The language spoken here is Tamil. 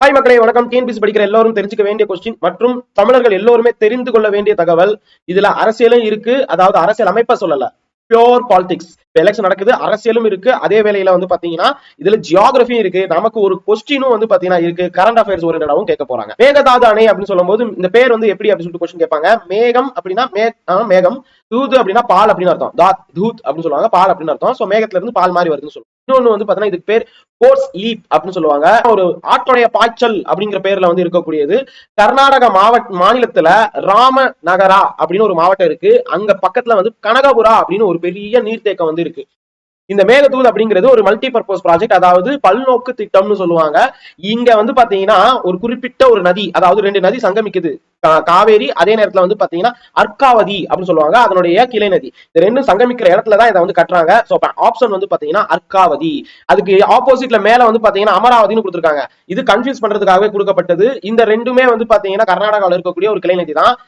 ஹாய் மக்களே வணக்கம். டிஎன்பிசி படிக்கிற எல்லாரும் தெரிஞ்சுக்க வேண்டிய கொஸ்டின் மற்றும் தமிழர்கள் எல்லோருமே தெரிந்து கொள்ள வேண்டிய தகவல் இதுல அரசியலும் இருக்கு. அதாவது அரசியல் அமைப்பை சொல்லல. பியோர் பாலிடிக்ஸ் எலெக்ஷன் நடக்குது அரசியலும் இருக்கு. அதே வேலையில வந்து பாத்தீங்கன்னா இதுல ஜியாகிரபியும் இருக்கு. நமக்கு ஒரு கொஸ்டினும் வந்து பாத்தீங்கன்னா இருக்கு. கரண்ட் அஃபேர்ஸ் ஓரியன்டாவும் கேட்க போறாங்க. மேகதாது அணை அப்படின்னு சொல்லும்போது இந்த பேர் வந்து எப்படி அப்படின்னு சொல்லிட்டு கொஸ்டின் கேட்பாங்க. மேகம் அப்படின்னா மேகம். தூது அப்படின்னா பால் அப்படின்னு அர்த்தம். தாத் தூத் அப்படின்னு சொல்லுவாங்க. பால் அப்படின்னு அர்த்தம். சோ மேகத்துல இருந்து பால் மாதிரி வருதுன்னு சொல்லுவாங்க. இன்னொன்னு வந்து பாத்தீங்கன்னா இதுக்கு பேர் கோர்ஸ் லீப் அப்படின்னு சொல்லுவாங்க. ஒரு ஆட்டுடைய பாய்ச்சல் அப்படிங்கிற பேர்ல வந்து இருக்கக்கூடியது. கர்நாடக மாவட்ட மாநிலத்துல ராம நகரா அப்படின்னு ஒரு மாவட்டம் இருக்கு. அங்க பக்கத்துல வந்து கனகபுரா அப்படின்னு ஒரு பெரிய நீர்த்தேக்கம் வந்து இருக்கு. இந்த மேகதூத் அப்படிங்கிறது ஒரு மல்டி பர்பஸ் ப்ராஜெக்ட் அதாவது பல்நோக்கு திட்டம்னு சொல்லுவாங்க. இங்க வந்து பாத்தீங்கன்னா ஒரு குறிப்பிட்ட ஒரு நதி அதாவது ரெண்டு நதி சங்கமிக்குது. காவேரி அதே நேரத்துல வந்து பாத்தீங்கன்னா அர்க்காவதி அப்படின்னு சொல்லுவாங்க அதனுடைய கிளை நதி. இந்த ரெண்டும் சங்கமிக்கிற இடத்துல தான் இதை வந்து கட்டுறாங்க. சோ ஆப்ஷன் வந்து பாத்தீங்கன்னா அர்க்காவதி. அதுக்கு ஆப்போசிட்ல மேல வந்து பாத்தீங்கன்னா அமராவதினு கொடுத்துருக்காங்க. இது கன்ஃபியூஸ் பண்றதுக்காகவே கொடுக்கப்பட்டது. இந்த ரெண்டுமே வந்து பாத்தீங்கன்னா கர்நாடகாவில் இருக்கக்கூடிய ஒரு கிளை நதி தான்.